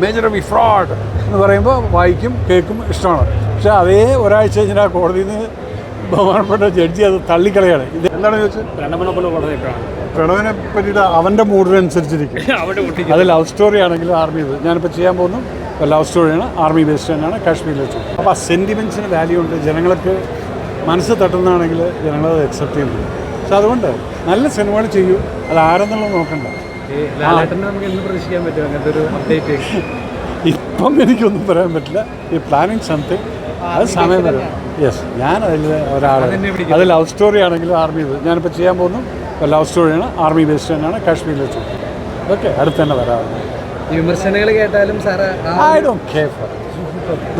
Major Ravi fraud എന്ന് പറയുമ്പോൾ വായിക്കും കേൾക്കും ഇഷ്ടമാണ്. പക്ഷേ അതേ ഒരാഴ്ച കഴിഞ്ഞാൽ ആ കോടതിയിൽ നിന്ന് ബഹുമാനപ്പെട്ട ജഡ്ജി അത് തള്ളിക്കളയാണ്. ഇത് എന്താണ് ചോദിച്ചത്? പ്രണവനെ പറ്റിയിട്ട് അവന്റെ മൂഡിനനുസരിച്ചിരിക്കും. അത് ലവ് സ്റ്റോറി ആണെങ്കിലും ആർമി ഞാനിപ്പോൾ ചെയ്യാൻ പോകുന്നു. ലവ് സ്റ്റോറിയാണ് ആർമി ബേസ്ഡ് തന്നെയാണ്. കാശ്മീരിൽ വെച്ച് അപ്പോൾ ആ സെന്റിമെന്റ്സിന് വാല്യൂ ഉണ്ട്. ജനങ്ങൾക്ക് മനസ്സ് തട്ടുന്നതാണെങ്കിൽ ജനങ്ങളത് അക്സെപ്റ്റ് ചെയ്യുന്നു പക്ഷെ അതുകൊണ്ട് നല്ല സിനിമകൾ ചെയ്യൂ. അത് ആരെന്നുള്ളത് നോക്കണ്ട. ഇപ്പം എനിക്കൊന്നും പറയാൻ പറ്റില്ല. ഈ പ്ലാനിങ് സംതിങ് അത് സമയം വരും. യെസ് ഞാൻ അതിൽ ഒരാൾ അത് ലവ് സ്റ്റോറി ആണെങ്കിലും ആർമി ഞാനിപ്പോൾ ചെയ്യാൻ പോകുന്നു. ലവ് സ്റ്റോറിയാണ് ആർമി ബേസ്ഡ് തന്നെയാണ്. കാശ്മീരിൽ വെച്ച് ഓക്കെ അടുത്ത് തന്നെ വരാറുണ്ട് വിമർശനങ്ങൾ കേട്ടാലും sir I don't care for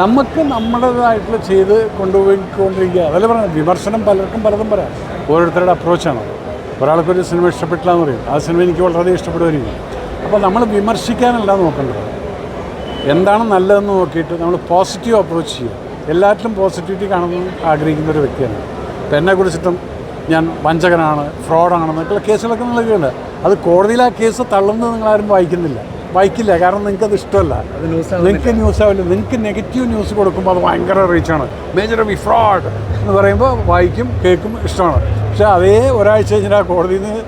നമുക്ക് നമ്മുടേതായിട്ടുള്ള ചെയ്ത് കൊണ്ടുപോയിക്കൊണ്ടിരിക്കുക. അതല്ല പറഞ്ഞത്? വിമർശനം പലർക്കും പലതും പറയാം. ഓരോരുത്തരുടെ അപ്രോച്ചാണ് ഒരാൾക്കൊരു സിനിമ ഇഷ്ടപ്പെട്ടില്ല എന്ന് പറയും. ആ സിനിമ എനിക്ക് വളരെ ഇഷ്ടപ്പെടുമായിരിക്കും. അപ്പോൾ നമ്മൾ വിമർശിക്കാനല്ല നോക്കേണ്ടത്. എന്താണ് നല്ലതെന്ന് നോക്കിയിട്ട് നമ്മൾ പോസിറ്റീവ് അപ്രോച്ച് ചെയ്യുക. എല്ലാറ്റിലും പോസിറ്റിവിറ്റി കാണുമെന്ന് ആഗ്രഹിക്കുന്ന ഒരു വ്യക്തിയാണ്. ഇപ്പം എന്നെ കുറിച്ചിട്ടും ഞാൻ വഞ്ചകനാണ് ഫ്രോഡാണെന്നൊക്കെയുള്ള കേസുകളൊക്കെ നിങ്ങൾ അത് കോടതിയിൽ ആ കേസ് തള്ളുന്നത് നിങ്ങളാരും വായിക്കുന്നില്ല. വായിക്കില്ല. കാരണം നിങ്ങൾക്ക് ഇഷ്ടമല്ല. അത് ഇഷ്ടമല്ല നിങ്ങൾക്ക് ന്യൂസ് ആവില്ല. നിങ്ങൾക്ക് നെഗറ്റീവ് ന്യൂസ് കൊടുക്കുമ്പോൾ അത് ഭയങ്കര റീച്ചാണ് മേജർ വി ഫ്രോഡ് എന്ന് പറയുമ്പോൾ വായിക്കും കേൾക്കും ഇഷ്ടമാണ്. പക്ഷേ അതേ ഒരാഴ്ച കഴിഞ്ഞാൽ ആ കോടതിയിൽ നിന്ന്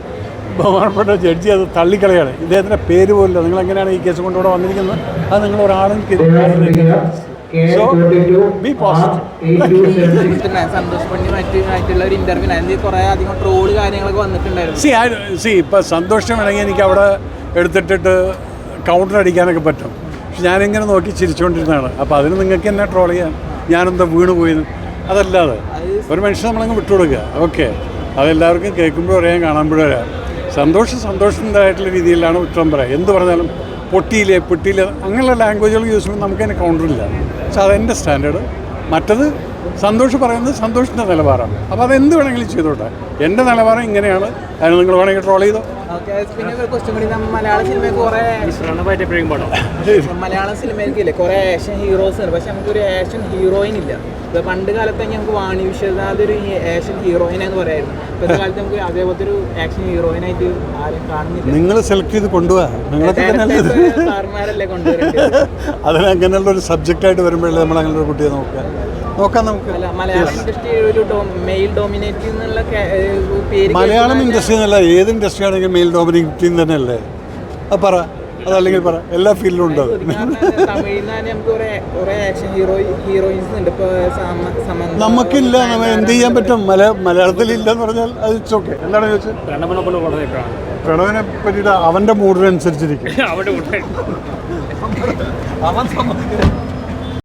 ബഹുമാനപ്പെട്ട ജഡ്ജി അത് തള്ളിക്കളയാണ്. ഇദ്ദേഹത്തിന്റെ പേര് പോലില്ല നിങ്ങൾ എങ്ങനെയാണ് ഈ കേസ് കൊണ്ടുകൂടെ വന്നിരിക്കുന്നത്? അത് നിങ്ങൾ ഒരാളും സോ ബി പോസിറ്റീവ് പിന്നെ സന്തോഷ് പണ്ഡിയുമായിട്ട് ആയിട്ടുള്ള ഒരു ഇന്റർവ്യൂ അതിൽ കുറേ അധികം ട്രോൾ കാര്യങ്ങളൊക്കെ വന്നിട്ടുണ്ടായിരുന്നു. സി സി ഇപ്പം സന്തോഷം വേണമെങ്കിൽ എനിക്ക് അവിടെ എടുത്തിട്ടിട്ട് കൗണ്ടർ അടിക്കാനൊക്കെ പറ്റും. പക്ഷെ ഞാനിങ്ങനെ നോക്കി ചിരിച്ചുകൊണ്ടിരുന്നതാണ് അപ്പോൾ അതിന് നിങ്ങൾക്ക് എന്നെ ട്രോൾ ചെയ്യാൻ. ഞാനെന്താ വീണ് പോയത് അതല്ലാതെ ഒരു മനുഷ്യൻ നമ്മളങ്ങ് വിട്ടുകൊടുക്കുക. ഓക്കെ അതെല്ലാവർക്കും കേൾക്കുമ്പോഴും അറിയാം കാണുമ്പോഴും അറിയാം. സന്തോഷം സന്തോഷത്തിന്റെതായിട്ടുള്ള രീതിയിലാണ് ഉത്തരം പറയുക. എന്ത് പറഞ്ഞാലും പൊട്ടിയില്ലേ പൊട്ടിയില്ലേ അങ്ങനെയുള്ള ലാംഗ്വേജുകൾ യൂസ് ചെയ്യുമ്പോൾ നമുക്കതിന് കൗണ്ടറില്ല പക്ഷെ അതെന്റെ സ്റ്റാൻഡേർഡ് മറ്റത് സന്തോഷം പറയുന്നത് സന്തോഷത്തിന്റെ നിലവാരമാണ്. അപ്പോൾ അത് എന്ത് വേണമെങ്കിലും ചെയ്തോട്ടെ. എന്റെ നിലവാരം ഇങ്ങനെയാണ്. അതിന് നിങ്ങൾ വേണമെങ്കിൽ ട്രോൾ ചെയ്തോ. പിന്നെ ക്വസ്റ്റ്യൻ കൂടി. മലയാള സിനിമയിൽ കുറേ മലയാള സിനിമയിലേക്കില്ലേ കുറേ ആക്ഷൻ ഹീറോസ് ഉണ്ട്. പക്ഷെ നമുക്കൊരു ആക്ഷൻ ഹീറോയിൻ ഇല്ല. ഇപ്പൊ പണ്ട് കാലത്ത് നമുക്ക് വാണി വിശ്വനാഥ് ഒരു ആക്ഷൻ ഹീറോയിൻ എന്ന് പറയായിരുന്നു. ഇപ്പോഴത്തെ കാലത്ത് നമുക്ക് അതേപോലത്തെ ഒരു ആക്ഷൻ ഹീറോയിനായിട്ട് ആരും കാണുന്നില്ല. നിങ്ങൾ സെലക്ട് ചെയ്ത് അതിന് അങ്ങനെയുള്ള ഒരു സബ്ജക്റ്റായിട്ട് വരുമ്പോഴല്ലേ നമ്മൾ അങ്ങനെ ഒരു കുട്ടിയെ നോക്കുക. നോക്കാം നമുക്ക്. മലയാളം ഇൻഡസ്ട്രി ഒരു മെയിൽ ഡോമിനേറ്റ് എന്നുള്ള പേര് മലയാളം ഇൻഡസ്ട്രി എന്നല്ല ഏത് ഇൻഡസ്ട്രി ആണെങ്കിലും മെയിൽ ടീം തന്നെയല്ലേ അത് പറ. അതല്ലെങ്കിൽ പറ. എല്ലാ ഫീൽഡിലും ഉണ്ട്? അത് കാരണം തമിഴ്നാട് നമുക്ക് കുറെ കുറെ ആക്ഷൻ ഹീറോ ഹീറോയിൻസ് ഉണ്ട്. ഇപ്പൊ സമ- സമന്ത നമുക്കില്ല. നമ്മൾ എന്ത് ചെയ്യാൻ പറ്റും? മല മലയാളത്തിൽ ഇല്ലെന്ന് പറഞ്ഞാൽ അത് ഇറ്റ്സ് ഓക്കെ എന്താണ് ചോദിച്ചത്? പ്രണവനെ പറ്റിയിട്ട് അവന്റെ മൂഡിനനുസരിച്ചിരിക്കും അവൻ സമ്മതിക്കില്ല